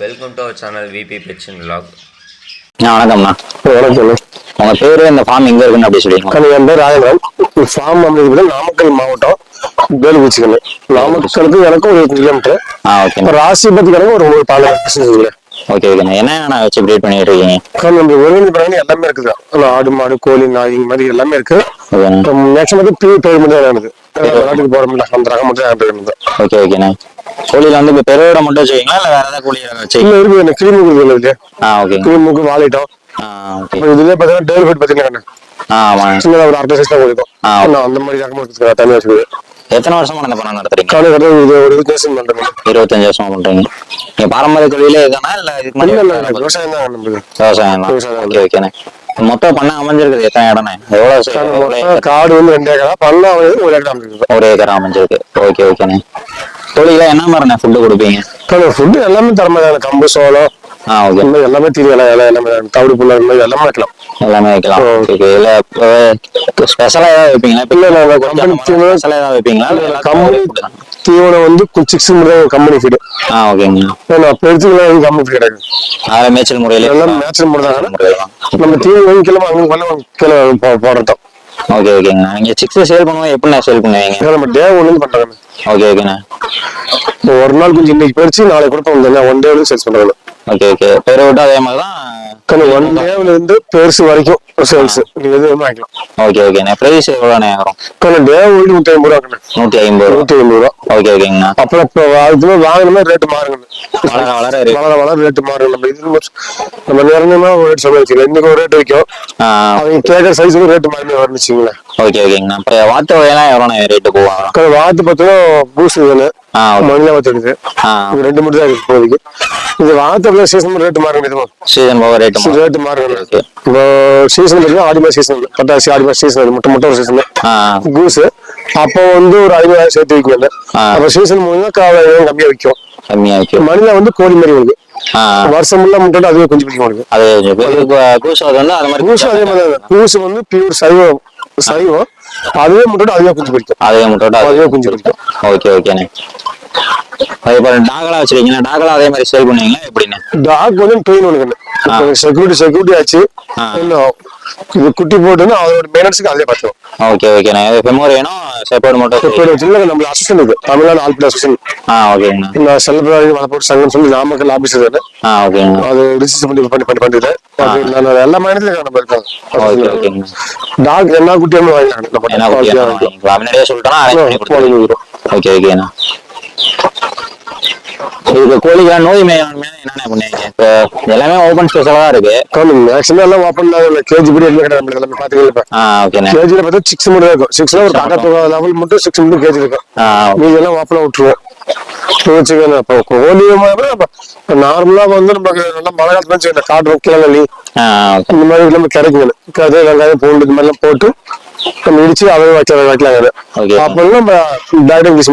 Welcome to our channel VB vlog. ஆ வணக்கம்ண்ணா வணக்கம் சொல்லு. உங்க பேரு இந்த ஃபார்ம் எங்க இருக்குன்னு அப்படி கண்ணு என் பேர் ராஜேந்திரன். ஃபார்ம் அமைக்கிறது நாமக்கல் மாவட்டம் வேலுக்குச்சிக்கண்ணு நாமக்கலுக்கு எனக்கும் ஒரு கிலோமீட்டர் ஆ ஓகே. இப்போ ராசிபத்தி கணக்கு ஒரு மூணு பால் இல்லை ஓகே ஓகேண்ணா என்னென்ன வச்சு ப்ரீட் பண்ணிட்டு இருக்கீங்க? நம்ம ஒருங்கிணைந்த பிராணி எல்லாமே இருக்குது ஆடு மாடு கோழி நாய் இந்த மாதிரி எல்லாமே இருக்கு. மேக்ஸிமம் வந்து பியூர் பேர் மட்டும் தான் இருக்குது. அந்த ரகம் மட்டும் ஓகே ஓகேண்ணா கோழியில வந்து இப்போ பெருவிட மட்டும் வச்சுக்கீங்களா இல்லை வேற ஏதாவது கோழி வச்சு இல்லை இருக்குது. இந்த கிளி மூக்கு இருக்குது இல்லையா ஆ ஓகேங்க கிளி மூக்கு வாலிட்டோம். இதுலேயே பார்த்தீங்கன்னா டேல் ஃபுட் பார்த்தீங்கன்னா கண்ணு. ஆ ஆமாம் சின்னதாக ஒரு அரை சைஸ் தான் கொடுக்கும் ஆ. ஆனா, அந்த மாதிரி ரகம் இருக்குது எத்தனை வருஷமா இந்த பண்ண நடத்துறீங்க? ஒரு இருபது வருஷம் இருபத்தஞ்சு வருஷமா பண்றீங்க. நீங்க பாரம்பரிய தொழிலே இதுதானா? இல்ல இதுக்கு முன்னாடி விவசாயம் விவசாயம் தான். விவசாயம் தான். ஓகே ஓகேண்ணே மொத்தம் பண்ண அமைஞ்சிருக்குது எத்தனை இடம்ண்ணே எவ்வளவு காடு வந்து ரெண்டு ஏக்கரா? பண்ணா ஒரு ஏக்கரா இருக்குது ஒரு ஏக்கர் அமைஞ்சிருக்கு. ஓகே ஓகேண்ணே கோழில என்ன மாதிரிண்ணே ஃபுட்டு கொடுப்பீங்க? ஃபுட்டு எல்லாமே தரமா தான். கம்பு சோளம் ஆ ஓகே. எல்லாமே தீனி இலை இலை எல்லாமே தவிடு புல்ல இந்த மாதிரி எல்லாமே வைக்கலாம். எல்லாமே வைக்கலாம். ஓகே இல்ல ஸ்பெஷலா ஏதாவது வைப்பீங்களா? company தீவனம் ஸ்பெஷலா ஏதாவது வைப்பீங்களா? கம்பெனி தானா? தீவனம் வந்து சிக்ஸ் கம்பெனி ஃபீடு ஆ ஓகேங்கண்ணா நான் பெருத்துக்கலாம் கம்பெனி ஃபீட் கிடையாது. அதில் மேய்ச்சல் முறையில எல்லாம் நேச்சுரல் முறை தான். நம்ம தீவனம் வாங்கி கிலோ அங்கே பண்ண கிலோ போடுறோம் ஓகே ஓகேங்கண்ணா நீங்க சிக்ஸ் சேல் பண்ணுவோம் எப்படிண்ணா சேல் பண்ணுவீங்க நம்ம டே ஒன்று பண்றாங்க ஓகே ஓகேண்ணா ஒரு நாள் கொஞ்சம் இன்னைக்கு பறிச்சு நாளைக்கு கொடுப்போம் ஒன் டே வந்து சேல்ஸ் பண்றாங்க ஓகே ஓகே பேரை விட்டு அதே மாதிரி தான் ஒன் டேல இருந்து பெருசு வரைக்கும் சேல்ஸ் நீங்க எது வேணுமோ வாங்கிக்கலாம் ஓகே ஓகேண்ணா ப்ரைஸ் எவ்வளோண்ணே வரும் கண்ணு டே ஒன்று நூற்றி ஐம்பது ரூபா கண்ணு நூற்றி ஐம்பது நூற்றி ஐம்பது ரூபா. ஓகே ஓகேங்கண்ணா அப்புறம் இப்போ அதுக்கு வாங்கினா ரேட்டு மாறுங்க. வளர வளர. வளர வளர ரேட்டு மாறும். நம்ம இது நம்ம- ஒரு ரேட் சொல்ல வச்சுக்கலாம் இன்னைக்கு ஒரு ரேட் வைக்கும் அவங்க கேட்கற சைஸுக்கு ரேட்டு மாறி வரும்னு வச்சுங்களேன் ஓகே ஓகேங்கண்ணா இப்போ வாத்து வகையெல்லாம் எவ்வளோண்ணே ரேட்டு போவாங்க வாத்து பார்த்தோன்னா பூசு வேணும் ஆ ஓகே மணிலா வாத்து இருக்குது ஆ. இது ரெண்டு மட்டும் தான் இருக்கு இப்போதைக்கு. இது வாத்து அப்படியே சீசன் ரேட்டு மாறுங்க இதுவும் சீசன் போக ரேட்டு ரேட்டு மாறுங்க இப்போ சீசன் பார்த்தீங்கன்னா ஆடி மாதம் சீசன் பட்டாசி ஆடி மாதம் சீசன் முட்டை முட்டை ஒரு சீசன் கூசு அப்போ வந்து ஒரு ஐநூறாயிரம் சேர்த்து வைக்கணும் ஆ. அப்போ சீசன் முடிஞ்சா காவாயிரம் கம்மியா விற்கும். கம்மியாக ஓகே மணிலா வந்து கோழி மாதிரி இருக்கு. ஆ. வருஷம் ஃபுல்லா முட்டை அதுவே கொஞ்சம் பிடிக்கும் உங்களுக்கு அது கூசு அது மாதிரி பூசு அதே மாதிரி பூசு வந்து பியூர் சைவம். சைவம். அதுவே முட்டை அதுவே குஞ்சு பிடிக்கும் அதே முட்டோட அதுவே குஞ்சு பிடிக்கும் ஓகே ஓகேண்ணே அது இப்போ டாகலா வச்சிருக்கீங்களா டாகலா அதே மாதிரி சேல் பண்ணுவீங்களா? எப்படிண்ணே? டாக் வந்து ட்ரெயின் ஒன்று செக்யூரிட்டி செக்யூரிட்டி ஆச்சு. இது குட்டி போட்டுன்னா அதோட மெயினன்ஸுக்கு அதே பார்த்துக்கும் ஓகே ஓகேண்ணே இது ஃபெமோரியனும் செப்பேடு மட்டும். சரி. இப்போ வச்சு நம்ம அசிஸ்டன்ட் இருக்கு தமிழ்நாடு ஆல்பிட் அசிஸ்டன்ட் ஆ ஓகேங்கண்ணா நான் செல்லப்பிராணி வளர்ப்பு சங்கம் சொல்லி நாமக்கல் ஆபீஸ் இருக்கு ஆ ஓகேங்கண்ணா அது ரிஜிஸ்டர் பண்ணி பண்ணி பண்ணி பண்ணிட்டு எல்லா மாநிலத்திலும் நம்ம ஓகே இருக்கோம் ஓகேங்கண்ணா டாக் என்ன குட்டியாலும் வாங்கிக்கலாம் நம்ம என்ன குட்டி quality-ஆ வேணும் வாங்கிக்கலாம். முன்னாடியே கொடுத்துருவோம். ஓகே ஓகேண்ணா இதுக்கு கோழிக்கெல்லாம் நோய் மேலாண்மை என்னென்ன பண்ணுவீங்க இப்போ எல்லாமே ஓப்பன் ஸ்பேஸாக தான் இருக்கு. கவர்மெண்ட் மேக்ஸிமம் எல்லாம் ஓப்பன் கேஜி படி எதுவுமே கிடையாது நம்மளுக்கு எல்லாமே பார்த்தீங்களா இப்போ. ஆ ஓகேண்ணே கேஜியில் பார்த்தா சிக்ஸ் மட்டும் இருக்கும். சிக்ஸ்ல ஒரு லெவல் மட்டும். சிக்ஸ் மட்டும் கேஜி இருக்கும். மீதி எல்லாம் ஓப்பனாக விட்டுருவோம். வச்சுக்கணும் இப்போ கோழியமாக நார்மலா வந்து நமக்கு நல்லா மழை காலத்துல வச்சுக்கணும் காட்டு இந்த மாதிரி நம்ம கிடைக்கும் கதை வெங்காயம் பூண்டு இந்த மாதிரிலாம் போட்டு நம்ம இடிச்சு அதை வைக்கலாம் வைக்கலாங்க. அப்போ நம்ம டேரக்ட் இங்கிலீஷ்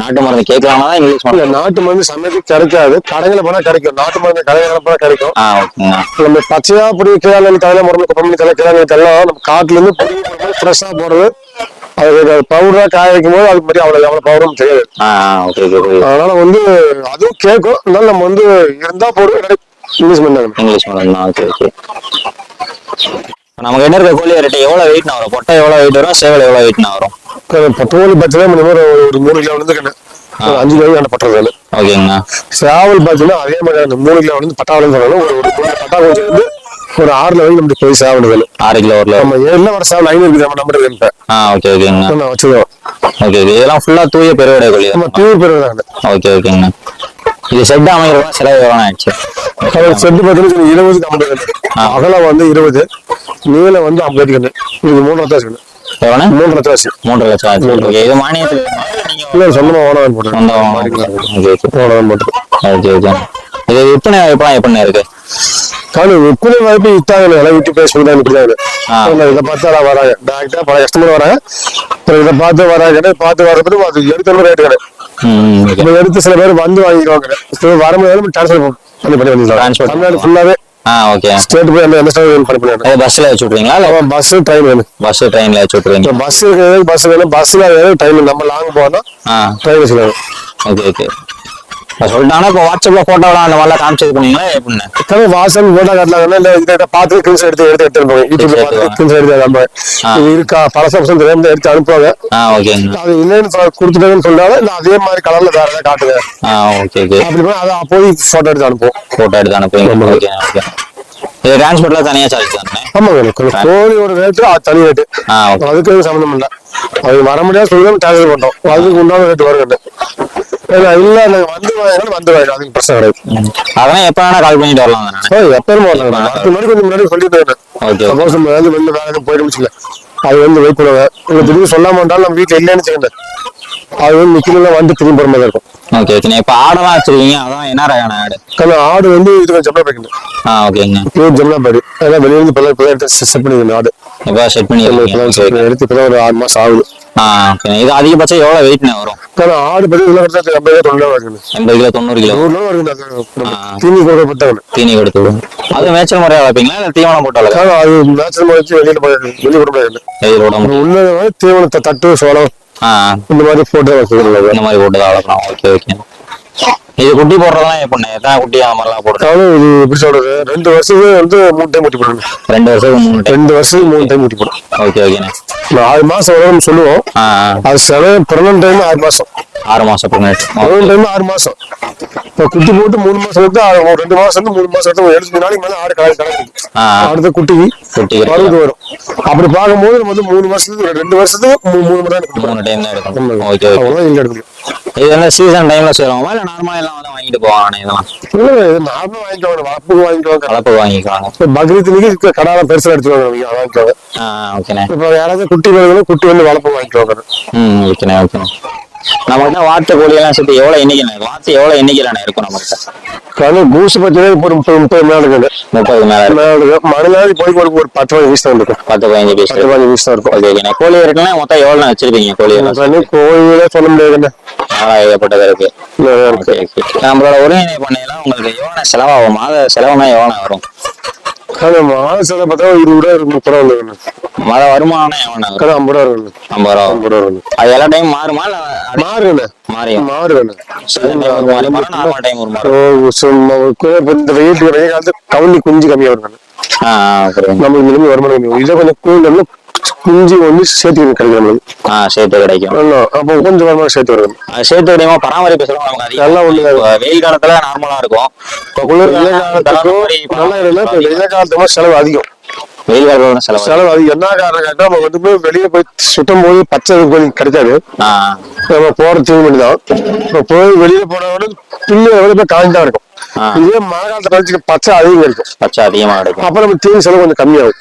நாட்டு மருந்து கேட்கலாமா? இங்கிலீஷ் மருந்து. நாட்டு மருந்து சமயத்துக்கு கிடைக்காது. கடைகளை போனா கிடைக்கும். நாட்டு மருந்து கடைகளை போனா கிடைக்கும். நம்ம பச்சையா பொடி கிழங்கு தலை முறை குப்பமணி தலை கிழங்கு எல்லாம் நம்ம காட்டுல இருந்து ஃப்ரெஷ்ஷா போடுறது. அது பவுடரா காய வைக்கும் போது அது மாதிரி அவ்வளவு எவ்வளவு பவுடரும் தெரியாது. அதனால வந்து அதுவும் கேட்கும். அதனால நம்ம வந்து இருந்தா போடுவோம் இங்கிலீஷ் பண்ணாங்க இங்கிலீஷ் மருந்து ஓகே ஓகே. நமக்கு என்ன இருக்க? கோழி ரேட்டு எவ்வளோ வெயிட்னா வரும்? பொட்டை எவ்வளோ வெயிட் வரும்? சேவல் எவ்வளோ வெயிட்னா வரும்? பத்து கோழி பார்த்தீங்கன்னா ஒரு மூணு கிலோ வந்து கண்ணு அஞ்சு கிலோ கண்ணு பட்டுறது ஓகேங்கண்ணா. சேவல் பார்த்தீங்கன்னா அதே மாதிரி அந்த மூணு கிலோ வந்து பட்டாவலம் சொல்லணும் ஒரு ஒரு பட்டா கொஞ்சம் வந்து ஒரு ஆறு லெவல் நம்ம போய் சேவல் ஆறு கிலோ ஒரு நம்ம ஏழுல வர சேவல் ஐநூறு இருக்குது நம்ம நம்பர் இருக்கு ஆ ஓகே ஓகேங்கண்ணா. நான் வச்சுருவோம் ஓகே இதெல்லாம் ஃபுல்லாக தூய பெருவிடை கோழி நம்ம பியூர் பேர் தான் ஓகே ஓகேங்கண்ணா. இது செட் அமைக்கிறதா செலவு எவ்வளோ ஆயிடுச்சு செட்டு பார்த்தீங்கன்னா இருபது ஐம்பது அகலம் வந்து இருபது. நீளம் வந்து ஐம்பது கண்ணு. இது மூணு லட்சம் கண்ணு. எவ்வளோ மூணு லட்சம் ஆச்சு. மூன்றரை லட்சம். ஆச்சு ஓகே இது மானியத்துக்கு நீங்கள் இல்லை சொந்தமா ஓனவன் போட்டு ஓனவன் போட்டு ஓகே ஓகே. இது விற்பனை வாய்ப்பெல்லாம் எப்படிண்ணே இருக்கு? காணும் விற்பனை வாய்ப்பு இத்தாங்க எல்லாம் விட்டு பேச சொல்லி இப்படி தான் ஆ. இதை பார்த்து எல்லாம் வராங்க. டேரக்டா பல கஸ்டமர் வராங்க. இதை பார்த்து வராங்க பார்த்து வரப்போ அது எடுத்த ரேட்டு கிடையாது ம் ஓகே இப்போ எடுத்து சில பேர் வந்து வாங்கிடுவாங்க சில பேர் வரும்போது டிரான்ஸ்ஃபர் பண்ணி பண்ணி Transfer. தமிழ்நாடு ஃபுல்லாவே ஆ ஓகே ஸ்டேட் போய் அந்த ஸ்டேட் பண்ணி பண்ணிடுறோம் அது பஸ்ஸில் வச்சு இல்லை அவன் பஸ் ட்ரெயின் வேணும். பஸ் ட்ரெயினில் வச்சு இப்போ பஸ் இருக்கிறது பஸ் வேணும் பஸ்ல வேணும். ட்ரெயின் நம்ம லாங் போனா ட்ரெயின் ஓகே ஓகே சொல்லிட்டாங்கன்னா இப்போ வாட்ஸ்அப்ல போட்டோலாம் அந்த மாதிரிலாம் காமிச்சு இது பண்ணீங்களா? எப்படின்னு கதை வாசல் போட்டா காட்டலாங்கன்னா இல்ல இதை பார்த்து கிரின்ஸ் எடுத்து எடுத்து எடுத்து அனுப்புவாங்க யூடியூப்ல பார்த்து கிரின்ஸ் எடுத்து நம்ம. இது இருக்கா? பசங்க தெரியாம எடுத்து அனுப்புவாங்க. அது சொல்ல- கொடுத்துட்டேன்னு சொன்னாலும் இல்ல அதே மாதிரி கலர்ல வேற ஏதாவது காட்டுங்க ஓகே ஓகே அப்படி போய் அதை போட்டோ எடுத்து அனுப்புவோம். போட்டோ எடுத்து அனுப்புவீங்க. ஓகே ஓகே இது டிரான்ஸ்போர்ட்லாம் தனியாக சார்ஜ் தானே? ஆமாங்க. எனக்கு கோழியோட ரேட்டு அது தனி ரேட்டு அதுக்கு சம்மந்தம் இல்லை. அது வர முடியாது சொல்லி டிரான்ஸ்ஃபர் பண்ணோம் அதுக்கு உண்டான ரேட் வருங்க. இல்ல நாங்க வந்து அதுக்கு பிரச்சனை கிடையாது. அதெல்லாம் எப்போ வேணா கால் பண்ணிட்டு வரலாம் தானே வரலாங்க அதுக்கு முன்னாடி கொஞ்சம் முன்னாடி சொல்லிட்டு இருக்கேன் ஓகே சப்போஸ் நம்ம வந்து வெளில வேலை எதுவும் போயிடும் வச்சுக்கல அது வந்து வெயிட் இல்லை திடீர்னு சொல்லாம வந்தாலும் நம்ம வீட்டில் இல்லைன்னு வச்சுக்கோங்க. அது வந்து நிக்கணும் வந்து திரும்பி மாதிரி இருக்கும். ஓகே ஓகே இப்போ ஆடெல்லாம் வச்சிருக்கீங்க. அதான் என்ன ரகான ஆடு? ஆடு வந்து இது கொஞ்சம் ஜம்னா ஆ ஓகேங்க பியூர் ஜம்னா பேடு அதெல்லாம் வெளியிருந்து இப்போ இப்போ எடுத்து செட் பண்ணிக்கணும் ஆடு. இப்போ செட் பண்ணி எடுத்து இப்போ ஒரு ஆறு மாசம் ஆகுது. இது அதிகபட்சம் எவ்வளோ வெயிட்ண்ணே வரும்? ஆடு பத்தி இதெல்லாம் கிட்ட ஐம்பது வருது எண்பது கிலோ தொண்ணூறு கிலோ? நூறு ரூபா வருது. தீனி கொடுக்கப்பட்டவங்க தீனி கொடுத்து விடும். அது மேய்ச்சல் முறையாக வளர்ப்பீங்களா இல்லை தீவனம் போட்டு வளர்க்க ஆனால் அது மேட்ச் வச்சு வெளியில வெளியே விட முடியாது வெயில் விட முடியும் உள்ள தீவனத்தை தட்டு சோளம் இந்த மாதிரி போட்டு இந்த மாதிரி போட்டு தான் வளர்க்கலாம். Okay okay. இது குட்டி போடுறதெல்லாம் எப்படிண்ணே எத்தனை குட்டி அந்த மாதிரிலாம் போடுறது? அதாவது இது எப்படி சொல்றது? ரெண்டு வருஷத்துக்கு வந்து மூணு டைம் ஊட்டி போடணும் ரெண்டு வருஷத்துக்கு மூணு டைம்? ரெண்டு வருஷத்துக்கு மூணு டைம் ஊட்டி போடும் ஓகே ஓகேண்ணே ஆறு மாசம் வரும் சொல்லுவோம். அது சில பிறந்த டைம் ஆறு மாசம். ஆறு மாசம் பிறந்த டைம் ஆறு மாசம். இப்போ குட்டி போட்டு மூணு மாசம் வந்து ஒரு ரெண்டு மாசம் வந்து மூணு மாசம் வந்து எழுபத்தி நாளைக்கு மேல ஆடு கலந்து கலக்குது ஆ. அடுத்த குட்டி பருவத்து வரும். அப்படி பார்க்கும்போது நம்ம வந்து மூணு மாசத்துக்கு ரெண்டு வருஷத்துக்கு மூணு மூணு முறை எடுக்கணும். மூணு டைம் தான் எடுக்கணும். ஓகே அவ்வளோதான் இங்க எடுக்கணும். இது என்ன சீசன் டைம்ல செய்வாங்களா இல்லை நார்மலா எல்லாம் வந்து வாங்கிட்டு போவாங்க இதெல்லாம்? இல்லை இது நார்மலாக வாங்கிக்குவாங்க. வளர்ப்புக்கு வாங்கிக்குவாங்க. கலப்பு வாங்கிக்குவாங்க. இப்போ பக்ரீத்துக்கு கடாலாம் பெருசாக எடுத்துருவாங்க அவங்க வாங்கிக்குவாங்க ஆ ஓகேண்ணே இப்போ யாராவது குட்டி வருதுன்னா குட்டி வந்து வளர்ப்பு வாங்கிக்குவாங்க. ம் ஓகேண்ணே ஓகேண்ணே நம்மகிட்ட வாட்டு கோழி எல்லாம் சேர்த்து எவ்வளவு எண்ணிக்கைண்ணே வாத்து எவ்வளவு எண்ணிக்கையில இருக்கும் நம்மகிட்ட? கணக்கு கூசு இப்போ ஒரு முப்பது முப்பது மேலே இருக்குது முப்பது மேல இருக்கு. மேலே இருக்கு. மறுநாள் போய் ஒரு ஒரு பத்து பதினஞ்சு தான் இருக்கும். பத்து பதினஞ்சு பீஸ் பத்து பதினஞ்சு தான் இருக்கும். ஓகே ஓகேண்ணே கோழி இருக்குன்னா மொத்தம் எவ்வளவு வச்சிருப்பீங்க கோழி எல்லாம் கணக்கு கோழிகளே சொல்ல முடியாதுண்ணே ஏகப்பட்டது இருக்கு. Okay okay. நம்மளோட ஒருங்கிணை பண்ணையெல்லாம் உங்களுக்கு எவ்வளவு செலவாகும் மாத செலவுனா எவ்வளவு வரும்? பார்த்தா இருபது ரூபா முப்பது ரூபா வந்துருக்குண்ணே மாத வருமானம் வரும் ஐம்பது ரூபா இருக்குண்ணே ஐம்பது ரூபா. ஐம்பது ரூபா இருக்குண்ணே அது எல்லா டைம் மாறுமா இல்ல மாறுவேண்ணே மாதிரி மாறும் நார்மல் டைம் ஒரு இந்த வெயில் வெயில் காலத்து கவுனி குஞ்சு ஆ, புரியுது. நம்மளுக்கு மினிமம் வருமானம் கம்மி இதை கொஞ்சம் கூண்டம்னா குஞ்சு வந்து சேர்த்து கிடைக்கும் நம்மளுக்கு. ஆ சேர்த்து கிடைக்கும். அப்போ கொஞ்சம் வருமானம் சேர்த்து அது சேர்த்து கிடைக்குமா பராமரிப்பு செலவு நமக்கு நல்லா இப்ப வெயில் காலத்துல நார்மலா இருக்கும். இப்போ குளிர் காலத்துக்கும் நல்லா இல்லைன்னா இப்போ வெயில் காலத்துக்கு செலவு அதிகம். வெயில் காலத்துல செலவு செலவு அதிகம். என்ன காரணம் கேட்டா நம்ம வந்து போய் வெளியே போய் சுத்தம் போது பச்சை கொஞ்சம் கிடைக்காது. நம்ம போற பண்ணி தான் இப்போ போய் வெளியில போன உடனே புல்லு எவ்வளவு போய் காய்ஞ்சா இருக்கும். இதே மழை காலத்துல பச்சை அதிகம் கிடைக்கும் பச்சை அதிகமா கிடைக்கும். அப்ப நம்ம தீனி செலவு கொஞ்சம் கம்மியாகும்.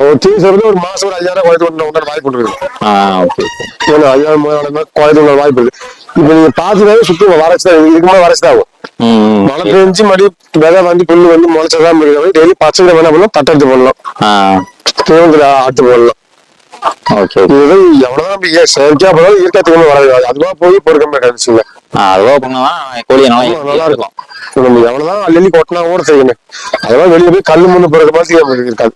ஒரு செலவு ஒரு மாசம் ஒரு ஐயாயிரம் குறைத்து ஒன்று வாய்ப்பு இருக்கு ஓகே ஏன்னா ஐயாயிரம் குறைத்து வாய்ப்பு இருக்கு. இப்போ நீங்க பாத்துனாலே சுத்தி வறட்சி தான். இதுக்கு மேலே வறட்சி தான் ஆகும். மழை பெஞ்சு மறுபடியும் விதை வந்து புல்லு வந்து முளைச்சதான் முடியும். டெய்லி பச்சை வேணா பண்ணலாம் தட்டெடுத்து போடலாம். ஆ. தேவந்திர ஆட்டு போடலாம். இதுதான் எவ்வளவுதான் நம்ம செயற்கையா போனாலும் இயற்கை வராது அதுவா போய் பொறுக்க மாட்டாங்க ஆ அதுவா பண்ணலாம் கோழி நல்லா இருக்கும் நம்ம எவ்வளவுதான் அள்ளி கொட்டினா கூட செய்யணும் அதெல்லாம் வெளியே போய் கல்லு முன்னு போறது மாதிரி இருக்காது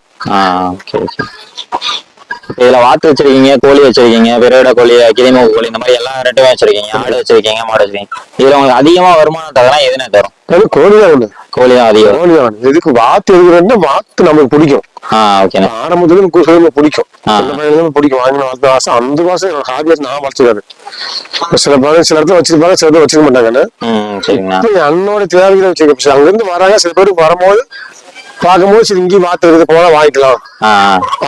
இதுல வாத்து வச்சிருக்கீங்க கோழி வச்சிருக்கீங்க பெருவிட கோழி கிளிமுக கோழி இந்த மாதிரி எல்லா ரெண்டுமே வச்சிருக்கீங்க ஆடு வச்சிருக்கீங்க மாடு வச்சிருக்கீங்க. இதுல உங்களுக்கு அதிகமா வருமானம் தரலாம் எதுனே தரும்? கோழி தான் ஒண்ணு. கோழி தான் அதிகம். கோழி தான். எதுக்கு வாத்து எதுக்குறேன்னா வாத்து நமக்கு பிடிக்கும். ஆரம்பத்துல நமக்கு சுயமா பிடிக்கும். பிடிக்கும். வாங்கின வாத்து ஆசை அந்த மாசம் ஹாபியஸ் நான் வளர்த்துக்காரு சில பேர் சில இடத்துல வச்சிருப்பாங்க சில பேர் வச்சுக்க மாட்டாங்கன்னு அண்ணோட தேவைகளை வச்சுக்க அங்க இருந்து வராங்க சில பேர் வரும்போது பார்க்கும்போது சரி இங்கேயும் வாத்து இருக்குது போலாம் வாங்கிக்கலாம்.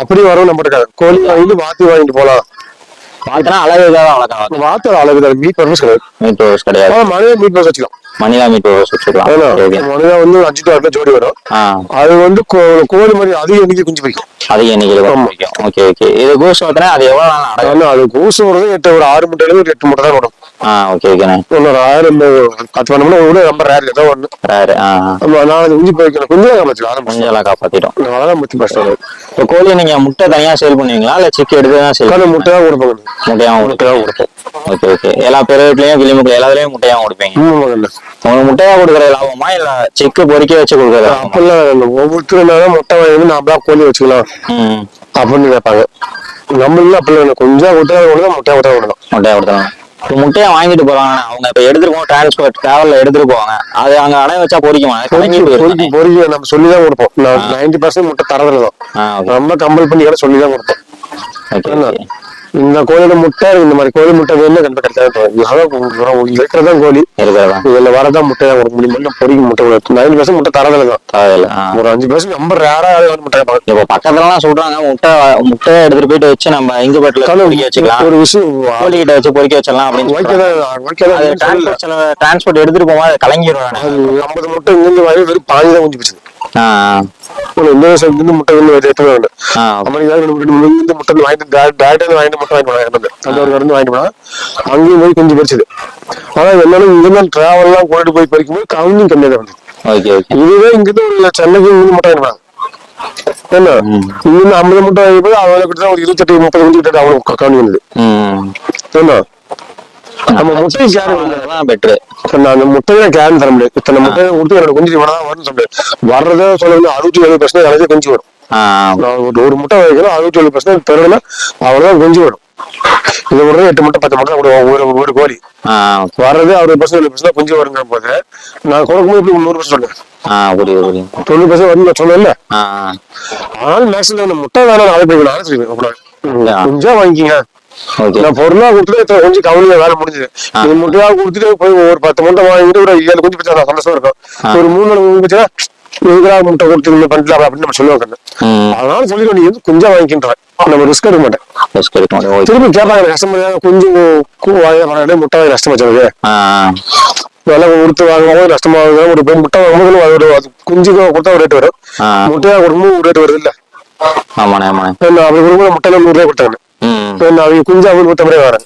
அப்படி வரும் நம்ம இருக்காது கோழி வாங்கிட்டு வாத்தி வாங்கிட்டு போலாம். வாத்துனா அழகுக்காக தான் வளர்க்கலாம் வாத்து அளவு மீட் பர்பஸ் கிடையாது. மீட் ரோஸ் கிடையாது. மனித மீட் பர்பஸ் வச்சுக்கலாம். மணிலா மீட் ரோஸ் வச்சுக்கலாம். மனிதா வந்து அஞ்சு டு ஆறு ஜோடி வரும். அது வந்து கோழி மாதிரி அதிக எண்ணிக்கை குஞ்சு வைக்கும் அதிக எண்ணிக்கையில். பிடிக்கும். ஓகே ஓகே இது கோஸ் பார்த்தனா அது எவ்வளவு நாள் அது கூசு வருது எட்டு ஒரு ஆறு முட்டையில ஒரு எட்டு முட்டை தான் வரும் ஆ ஓகே ஓகேண்ணே இன்னொரு ஆயிரம் பத்து பண்ணோம்னா கூட ரொம்ப ரேர் ஏதோ ஒண்ணு. ரேரு. நம்ம நான் குஞ்சு போய்க்கணும் குஞ்சு தான் வச்சுக்கலாம் ஆரம்பிச்சு. கொஞ்சம் காப்பாத்திட்டோம் அதெல்லாம் முத்தி கஷ்டம் இப்போ கோழி நீங்க முட்டை தனியா சேல் பண்ணுவீங்களா? இல்ல சிக்கு எடுத்து தான் சேல் முட்டை தான் கொடுப்பாங்க. முட்டையா முட்டை தான் கொடுப்போம். ஓகே ஓகே எல்லா பெருவீட்லயும் கிளிமுக்கில் எல்லாத்துலயும் முட்டையா கொடுப்பீங்க. உங்களுக்கு முட்டையா கொடுக்குற லாபமா இல்ல சிக்கு பொறிக்க வச்சு கொடுக்குற லாபமா? அப்பெல்லாம் இல்லை. ஒவ்வொருத்தரும் முட்டை வாங்கி நாமளா கோழி வச்சுக்கலாம். அப்படின்னு கேட்பாங்க. நம்ம இல்லை அப்பெல்லாம் இல்லை. கொஞ்சம் முட்டையா கொடுத்தா முட்டையா முட்டையா கொடுக்கலாம். முட்டையா கொடுத்தலாம் இப்ப முட்டையை வாங்கிட்டு போறாங்க. அவங்க இப்ப எடுத்துட்டு போவோம் டிரான்ஸ்போர்ட் டிராவல்ல எடுத்துட்டு போவாங்க அது அங்க அடைய வச்சா பொறிக்குமா? பொறுக்கி நம்ம சொல்லி தான் கொடுப்போம் நைன்டி பர்சன்ட் முட்டை தரதுல தான். ரொம்ப கம்பல் பண்ணி கூட சொல்லி தான் கொடுப்போம் இந்த கோழியோட முட்டை இந்த மாதிரி கோழி முட்டை வேணும் கண்டிப்பா கிடைக்காது அதான் இருக்கிறதான் கோழி இருக்கிறதா இதுல வரதான் முட்டை தான் கொடுக்க முடியும். பொறிக்கு முட்டை நைன்டி பர்சன்ட் முட்டை தரதுல தான். ஒரு அஞ்சு பர்சன்ட் ரொம்ப ரேரா முட்டை கேட்பாங்க. இப்ப பக்கத்துலலாம் சொல்றாங்க முட்டை முட்டையை எடுத்துட்டு போயிட்டு வச்சு நம்ம இங்குபேட்ல பொறிக்க வச்சுக்கலாம். ஒரு விஷயம் கோழி கிட்ட வச்சு பொறிக்க வச்சிடலாம் அப்படின்னு. டிரான்ஸ்போர்ட் எடுத்துட்டு போகும்போது அது ஐம்பது முட்டை இங்கிருந்து வாங்கி வெறும் பாதி தான் குஞ்சு பிடிச்சது. ஒரு இருந்து முட்டை வந்து எடுத்து வேணும் ஆ. அமெரிக்கா முட்டை வாங்கிட்டு டேரக்டா வாங்கிட்டு வாங்கிட்டு போனாங்க அந்த ஒரு கடந்து வாங்கிட்டு போனா அங்கேயும் போய் குஞ்சு பறிச்சது ஆனா என்னாலும் இங்கிருந்து டிராவல் எல்லாம் கொண்டு போய் பறிக்கும் போது கவுண்டிங் கம்மியாக தான் வந்தது இதுவே இங்கிருந்து ஒரு சென்னைக்கு இங்கிருந்து முட்டை வாங்கினாங்க என்ன இங்கிருந்து ஐம்பது முட்டை வாங்கி போய் அவங்க கிட்ட ஒரு இருபத்தெட்டு முப்பது குஞ்சு கிட்ட அவங்களுக்கு கவுண்டிங் வந்தது என்ன நம்ம முட்டை அதெல்லாம் பெட்ரு அந்த முட்டையை கேன் தர முடியாது. இத்தனை முட்டையை கொடுத்து என்னோட குஞ்சு சொல்ல முடியாது. வர்றதே சொல்ல அறுபத்தி ஏழு பர்சன்ட் எனக்கு குஞ்சு வரும். ஒரு முட்டை வைக்கிறோம் அறுபத்தி ஏழு பர்சன்ட் பெருனா அவ்வளவுதான் குஞ்சு வரும் இது ஒரு எட்டு முட்டை பத்து முட்டை கூட ஒரு ஒரு கோழி. வர்றது அறுபது பர்சன்ட் ஏழு பர்சன்ட் குஞ்சு வருங்கிற போது நான் கொடுக்கும்போது எப்படி நூறு பர்சன்ட் சொன்னேன் தொண்ணூறு பர்சன்ட் வரும் நான் சொன்னேன்ல. ஆனால் அந்த முட்டை வேணாம் நாளை போய் நாளை சொல்லுவேன் கொஞ்சா வாங்கிக்கிங்க. நான் பொருளா கொடுத்துட்டு கொஞ்சம் கவனியா வேலை முடிஞ்சது. முட்டையா கொடுத்துட்டு போய் ஒரு பத்து முட்டை வாங்கிட்டு ஒரு ஏழு குஞ்சு பச்சா நான் சந்தோஷமா இருக்கும். ஒரு மூணு நாள் குஞ்சு பச்சா எதுக்குடா முட்டை கொடுத்து இந்த பண்ணலாம் அப்படின்னு நம்ம சொல்லுவாங்க அதனால சொல்லிடுவேன் நீ வந்து கொஞ்சம் வாங்கிக்கின்றேன் நம்ம ரிஸ்க் எடுக்க மாட்டேன் ரிஸ்க் எடுக்க மாட்டேன் ஓகே திருப்பி கேட்பாங்க கஸ்டமர் கொஞ்சம் வாங்க முட்டை வாங்கி நஷ்டம் வச்சது விலை கொடுத்து வாங்கும்போது நஷ்டமாகுது ஒரு முட்டை வாங்கும்போது அது ஒரு குஞ்சு கொடுத்தா ஒரு ரேட் வரும் முட்டையா கொடுக்கும்போது ஒரு ரேட் வருது இல்ல ஆமாண்ணே ஆமாண்ணே. அப்படி முட்டையில நூறு ரூபாய் கொடுத்தாங்க அவங்க குஞ்சு அவங்க நூத்தம்பது ரூபாய் வரேன்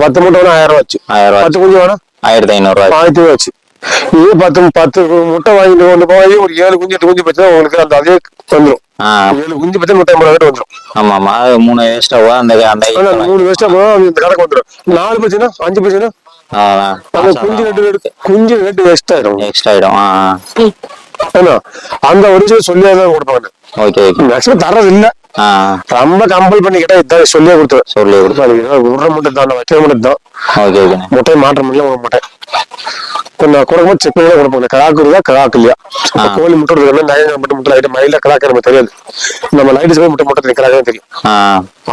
பத்து முட்டை ஆயிரம் ரூபாய் ரூபாய் பத்து குஞ்சு வேணா ஆயிரத்தி ஆயிரத்தி ரூபாய். வச்சு இதே பத்து பத்து முட்டை வாங்கிட்டு வந்து போய் ஒரு ஏழு குஞ்சு எட்டு குஞ்சு பச்சா உங்களுக்கு அந்த அதே வந்துடும் ஏழு குஞ்சு பச்சா நூத்தி ஐம்பது ரூபாய் வந்துடும் ஆமா ஆமா. மூணு எக்ஸ்ட்ராவா அந்த அந்த ஆனா மூணு வேஸ்டா போகும் இந்த கணக்கு வந்துடும் நாலு பச்சுன்னா அஞ்சு பச்சுன்னா அந்த குஞ்சு ரேட்டு குஞ்சு ரேட்டு வேஸ்ட் ஆயிடும். எக்ஸ்ட்ரா ஆயிடும் அந்த ஒரு விஷயம் சொல்லியே தான் கொடுப்பாங்க. ஓகே ஓகே மேக்ஸிமம் தர்றது இல்ல. ரொம்ப கம்பல் பண்ணி கேட்டா இதான் சொல்லியே கொடுத்துருவேன் சொல்லி கொடுத்து கொடுப்பாரு உருற முட்டை தான் வைக்கிற முட்டை தான். ஓகே ஓகேண்ணே முட்டையை மாற்ற முடியல ஒரு முட்டை. நான் கொடுக்கும்போது செக் பண்ணி கொடுப்போம் கடாக்கு இருந்தா கடாக்கு இல்லையா? கோழி முட்டை இருக்கிறது நயன் முட்டை முட்டை லைட்டு மயில கடாக்கு நமக்கு தெரியாது. நம்ம லைட்டு போய் முட்டை முட்டை கடாக்கு தெரியும்.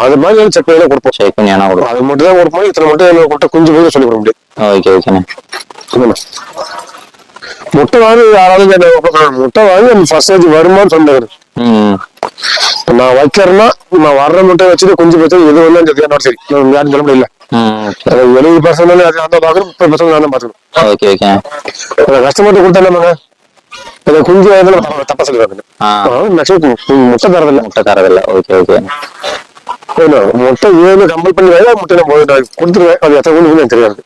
அது மாதிரி செக் பண்ணி கொடுப்போம். செக் பண்ணி கொடுப்போம். அது மட்டும் தான் கொடுப்போம் இத்தனை முட்டை எனக்கு முட்டை குஞ்சு போய் சொல்லி கொடுக்க முடியும். ஓகே ஆமா. முட்டை வாங்கி யாராவது. முட்டை வாங்கி அந்த பர்சன்டேஜ் வருமான்னு சொன்னாரு. ம். இப்ப நான் வைக்கிறேன்னா நான் வர்ற முட்டை வச்சுட்டு குஞ்சு பச்சை எது வந்து அந்த என்னோட சரி. யாரும் சொல்ல முடியல எழுபது பர்சன்ட் அது அந்த பாக்குறேன் முப்பது பர்சன்ட் நான் பாத்துக்கணும். Okay okay. கஸ்டமர்கிட்ட கொடுத்தா என்னமாங்க குஞ்சு தப்பா- சொல்லுவாங்க முட்டை தரதில்ல. முட்டை தரதில்ல. Okay okay. முட்டை ஏழு கம்பல் பண்ணி வேலை முட்டை நான் கொடுத்துருவேன். அது எத்தனை குஞ்சு எனக்கு தெரியாது.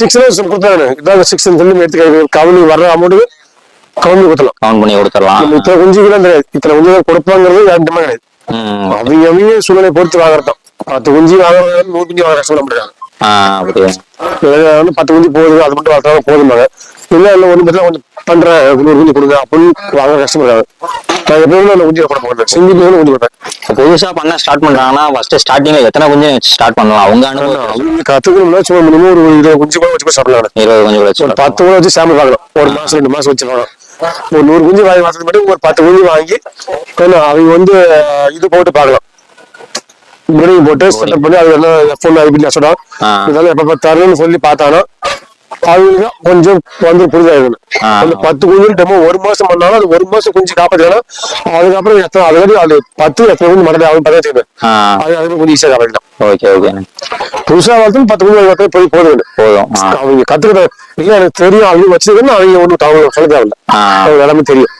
சிக்ஸ் ஹவர்ஸ் கொடுத்தாரு இதான் சிக்ஸ் சொல்லி எடுத்து கவனி வர்ற அமௌண்ட் கவனி கொடுத்தலாம் கவுண்ட் பண்ணி கொடுத்துடலாம் இத்தனை குஞ்சுக்கெல்லாம் தெரியாது இத்தனை குஞ்சு கொடுப்பாங்கிறது யாருமே கிடையாது. அவங்க அவங்க சூழ்நிலை பொறுத்து வாங்குறதான் பத்து குஞ்சு வாங்குறது நூறு குஞ்சு வாங்குற சொல்ல முடியாது பத்து குஞ்சு போகுது அது மட்டும் வளர்த்தா போதுமாங்க இல்ல இல்ல ஒண்ணு பத்தில கொஞ்சம் பண்றேன் நூறு குஞ்சு கொடுங்க அப்படின்னு வாங்குற கஷ்டமா நான் குஞ்சு கொடுக்க மாட்டேன் குஞ்சு குஞ்சு கொடுப்பேன் இப்போ புதுசா பண்ண ஸ்டார்ட் பண்றாங்கன்னா ஃபர்ஸ்ட் ஸ்டார்டிங்ல எத்தனை கொஞ்சம் ஸ்டார்ட் பண்ணலாம்? உங்க அனுபவம் அவங்க கத்துக்கணும்னா சும்மா மினிமம் ஒரு இருபது குஞ்சு கூட வச்சு சாப்பிடலாம். இருபது ஒரு வச்சு பத்து கூட வச்சு சாம்பிள் பார்க்கலாம். ஒரு மாசம் ரெண்டு மாசம் வச்சு பார்க்கலாம் ஒரு நூறு குஞ்சு வாங்கி மாசத்துக்கு மட்டும் ஒரு பத்து குஞ்சு வாங்கி கொஞ்சம் அவங்க வந்து இது போட்டு பார்க்கலாம். போட்டு செட்டப் பண்ணி அது என்ன ஃபோன் ஐபி நெசடா ஆ. இதெல்லாம் எப்ப தரணும்னு சொல்லி பார்த்தானா அவங்க கொஞ்சம் வந்து புரிதாயிடும் ஆ. அந்த பத்து குஞ்சு டெமோ ஒரு மாசம் பண்ணாலும் அது ஒரு மாசம் குஞ்சு காப்பாத்திக்கலாம் அதுக்கப்புறம் எத்தனை அதுக்காடி அது பத்து எத்தனை குஞ்சு மறந்து அவங்க பார்த்தா அது அதுக்கு கொஞ்சம் ஈஸியாக காப்பாற்றிக்கலாம் ஓகே ஓகேண்ணே புதுசா வளர்த்து பத்து குஞ்சு வளர்த்து போய் போதும் போதும் அவங்க கத்துக்கிட்ட இல்ல எனக்கு தெரியும் அவங்க வச்சிருக்கேன்னு அவங்க ஒன்றும் தகவல் சொல்ல தேவையில்ல. அவங்க எல்லாமே தெரியும்.